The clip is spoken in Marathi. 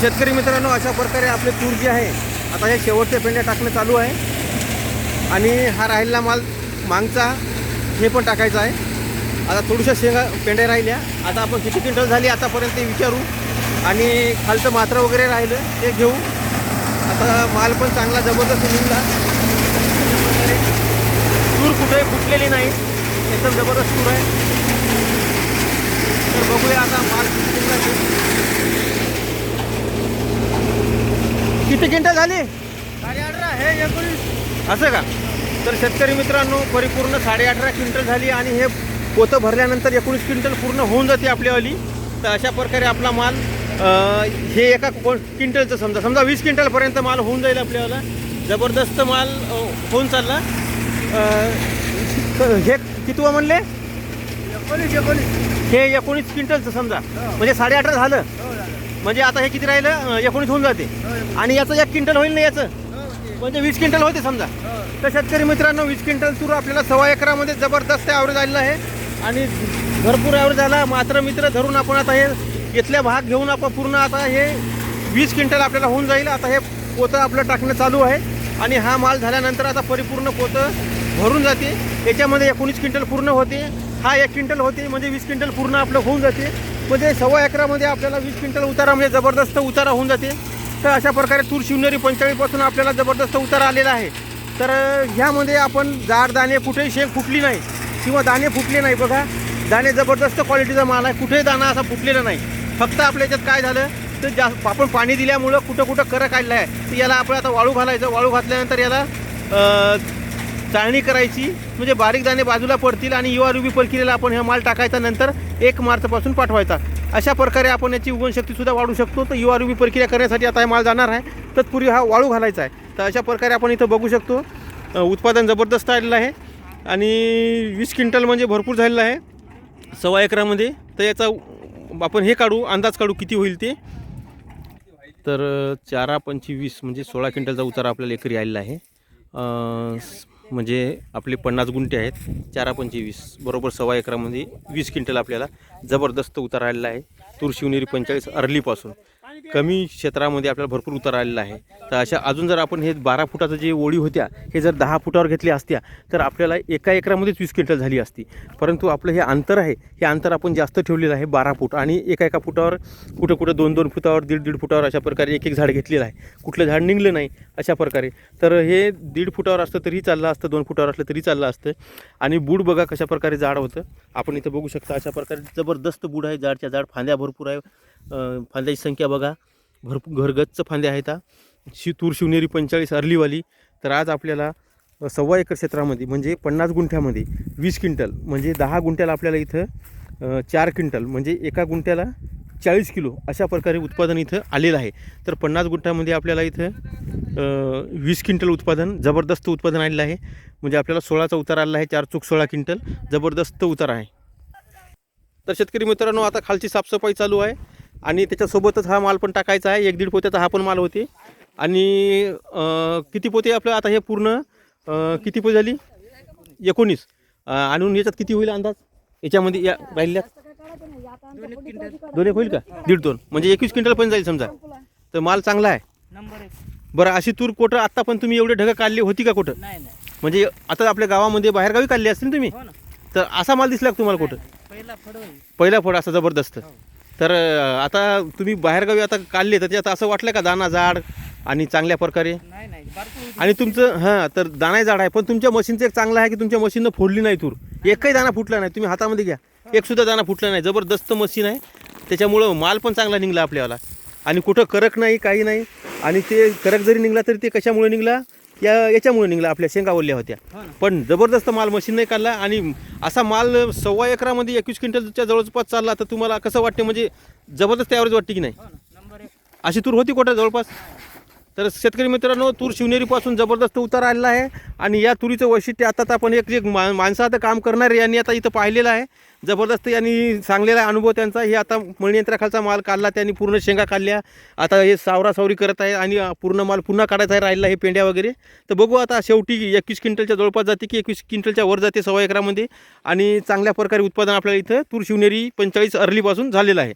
शेतकरी मित्रांनो अशा प्रकारे आपले तूर जे आहे आता हे शेवटचे पेंड्या टाकणं चालू आहे. आणि हा राहिलेला माल मागचा हे पण टाकायचा आहे. आता थोड्याशा शेंगा पेंड्या राहिल्या. आता आपण किती क्विंटल झाली आतापर्यंत ते विचारू. आणि खालचं मात्र वगैरे राहिलं ते घेऊ. आता माल पण चांगला जबरदस्त निघला. तूर कुठे फुटलेली नाही. एकदम जबरदस्त तूर आहे. तर बघूया आता माल किती निघला किती क्विंटल झाली. साडे अठरा हे एकोणीस. असं का? तर शेतकरी मित्रांनो परिपूर्ण साडे अठरा क्विंटल झाली आणि हे पोतं भरल्यानंतर एकोणीस क्विंटल पूर्ण होऊन जाते आपल्यावाली तर अशा प्रकारे आपला माल हे एका क्विंटलचं समजा समजा वीस क्विंटलपर्यंत माल होऊन जाईल आपल्याला जबरदस्त माल होऊन चालला. हे किती म्हणले? एकोणीस एकोणीस. हे एकोणीस क्विंटलचं समजा. म्हणजे साडे अठरा झालं. हो झालं. म्हणजे आता हे किती राहिलं? एकोणीस होऊन जाते. हो. आणि याचं एक क्विंटल होईल ना याचं? हो. म्हणजे वीस क्विंटल होते समजा. हो. तर शेतकरी मित्रांनो वीस क्विंटल तूर आपल्याला सव्वा एकरामध्ये जबरदस्त ॲव्हरेज आलेला आहे. आणि भरपूर ॲव्हरेज आला मात्र मित्र धरून आपण आता हे घेतल्या भाग घेऊन आपण पूर्ण आता हे वीस क्विंटल आपल्याला होऊन जाईल. आता हे पोतं आपलं टाकणं चालू आहे. आणि हा माल झाल्यानंतर आता परिपूर्ण पोतं भरून जाते. याच्यामध्ये एकोणीस क्विंटल पूर्ण होते. हा एक क्विंटल होते. म्हणजे वीस क्विंटल पूर्ण आपलं होऊन जाते. म्हणजे सव्वा एकरामध्ये आपल्याला वीस क्विंटल उतारा म्हणजे जबरदस्त उतारा होऊन जाते. तर अशा प्रकारे तूर शिवनेरी पंचाळीपासून आपल्याला जबरदस्त उतारा आलेला आहे. तर ह्यामध्ये आपण जाड दाणे कुठेही शेंग फुटली नाही किंवा दाणे फुटले नाही बघा. दाणे जबरदस्त क्वालिटीचा माल आहे. कुठेही दाणा असा फुटलेला नाही. फक्त आपल्या याच्यात काय झालं? तर जास्त आपण पाणी दिल्यामुळं कुठं कुठं करं काढलं आहे तर याला आपण आता वाळू घालायचं. वाळू घातल्यानंतर याला चाळणी करायची म्हणजे बारीक दाणे बाजूला पडतील आणि युवा रुबी पलकिरीला आपण हा माल टाकायचा नंतर एक मार्चपासून पाठवायचा. अशा प्रकारे आपण याची उगवणशक्तीसुद्धा वाढू शकतो. तर युवा रुबी प्रक्रिया करण्यासाठी आता हा माल जाणार आहे. तत्पूर्वी हा वाळू घालायचा आहे. तर अशा प्रकारे आपण इथं बघू शकतो उत्पादन जबरदस्त आलेलं आहे. आणि वीस क्विंटल म्हणजे भरपूर झालेलं आहे. सव्वा एकरामध्ये. तर याचा आपण हे काढू अंदाज काढू किती होईल ते. तर चारा पंचवीस म्हणजे सोळा क्विंटलचा उतारा आपल्याला एकरी आलेला आहे. म्हणजे आपले पन्नास गुंठे आहेत चारा पंचवीस बरोबर सव्वा एकरामध्ये वीस क्विंटल आपल्याला जबरदस्त उतार आलेला आहे. तूर शिवनेरी पंचेचाळीस अर्लीपासून. कमी क्षेत्रामध्ये आपल्याला भरपूर उतार आलेला आहे. तर अशा अजून जर आपण हे बारा फुटाचं जे ओळी होत्या हे जर दहा फुटावर घेतल्या असत्या तर आपल्याला एका एकरामध्येच वीस क्विंटल झाली असती. परंतु आपलं हे अंतर आहे हे अंतर आपण जास्त ठेवलेलं आहे बारा फूट. आणि एका एका फुटावर कुठं कुठं दोन दोन फुटावर दीड दीड फुटावर अशा प्रकारे एक एक झाड घेतलेलं आहे. कुठलं झाड निघलं नाही अशा प्रकारे. तर हे दीड फुटावर असतं तरी चाललं असतं दोन फुटावर असलं तरी चाललं असतं. आणि बूड बघा कशा प्रकारे झाड होतं. आपण इथं बघू शकता अशा प्रकारे जबरदस्त बूड आहे. झाडच्या झाड फांद्या भरपूर आहे. फांद्याची संख्या बघा. भरपूर घरगच्च फांद्या आहेत शि तूर शिवनेरी पंचेचाळीस अर्लीवाली. तर आज आपल्याला सव्वा एकर क्षेत्रामध्ये म्हणजे पन्नास गुंठ्यामध्ये वीस क्विंटल म्हणजे दहा गुंठ्याला आपल्याला इथं चार क्विंटल म्हणजे एका गुंठ्याला चाळीस किलो अशा प्रकारे उत्पादन इथं आलेलं आहे. तर पन्नास गुंठ्यामध्ये आपल्याला इथं वीस क्विंटल उत्पादन जबरदस्त उत्पादन आलेलं आहे. म्हणजे आपल्याला सोळाचा उतार आलेला आहे चार चूक सोळा क्विंटल जबरदस्त उतार आहे. तर शेतकरी मित्रांनो आता खालची साफसफाई चालू आहे. आणि त्याच्यासोबतच हा माल पण टाकायचा आहे. एक दीड पोत्याचा हा पण माल होते. आणि किती पोते आपलं आता हे पूर्ण? किती पोते झाली? एकोणीस. आणून याच्यात किती होईल अंदाज? याच्यामध्ये या राहिल्यात. दोन एक होईल का? दीड दोन. म्हणजे एकवीस क्विंटल पण जाईल समजा. तर माल चांगला आहे. बरं अशी तूर कोटं आत्ता पण तुम्ही एवढे ढगं काढली होती का कुठं? म्हणजे आता आपल्या गावामध्ये बाहेरगावी काढली असतील तुम्ही? हो तर असा माल दिसला तुम्हाला कुठं? पहिला फड होईल. पहिला फळ असा जबरदस्त. तर आता तुम्ही बाहेरगावी आता काढले तर त्यात असं वाटलं का दाना जाड आणि चांगल्या प्रकारे? नाही नाही बारकं आणि तुमचं हां तर दाना जाड आहे पण तुमच्या मशीनचं एक चांगलं आहे की तुमच्या मशीननं फोडली नाही तूर? एकही दाना फुटला नाही तुम्ही हातामध्ये घ्या. एक सुद्धा दाना फुटला नाही जबरदस्त मशीन आहे. त्याच्यामुळं माल पण चांगला निघला आपल्याला. आणि कुठं करक नाही काही नाही. आणि ते करक जरी निघला तरी ते कशामुळे निघला? या याच्यामुळे निघला आपल्या शेंगा ओढल्या होत्या. हो पण जबरदस्त माल मशीनने काढला आणि असा माल सव्वा एकरामध्ये एकवीस क्विंटलच्या जवळपास चालला तर तुम्हाला कसं वाटते? म्हणजे जबरदस्त ॲव्हरेज वाटते की नाही? हो अशी तूर होती कुठं जवळपास? तर शेतकरी मित्रांनो तूर शिवनेरीपासून जबरदस्त उतार आलेला आहे आणि या तुरीचं वैशिष्ट्य आता तर आपण एक जे मा माणसं आता काम करणारे यांनी आता इथं पाहिलेलं आहे. जबरदस्त यांनी सांगलेला आहे अनुभव त्यांचा. हे आता मळीयंत्राखालचा माल काढला. त्यांनी पूर्ण शेंगा काढल्या. आता हे सावरा सावरी करत आहे आणि पूर्ण माल पुन्हा काढायचा आहे राहिला हे पेंड्या वगैरे. तर बघू आता शेवटी एकवीस क्विंटलच्या जवळपास जाते की एकवीस क्विंटलच्या वर जाते सव्वा एकरामध्ये. आणि चांगल्या प्रकारे उत्पादन आपल्याला इथं तूर शिवनेरी पंचेचाळीस अर्लीपासून झालेलं आहे.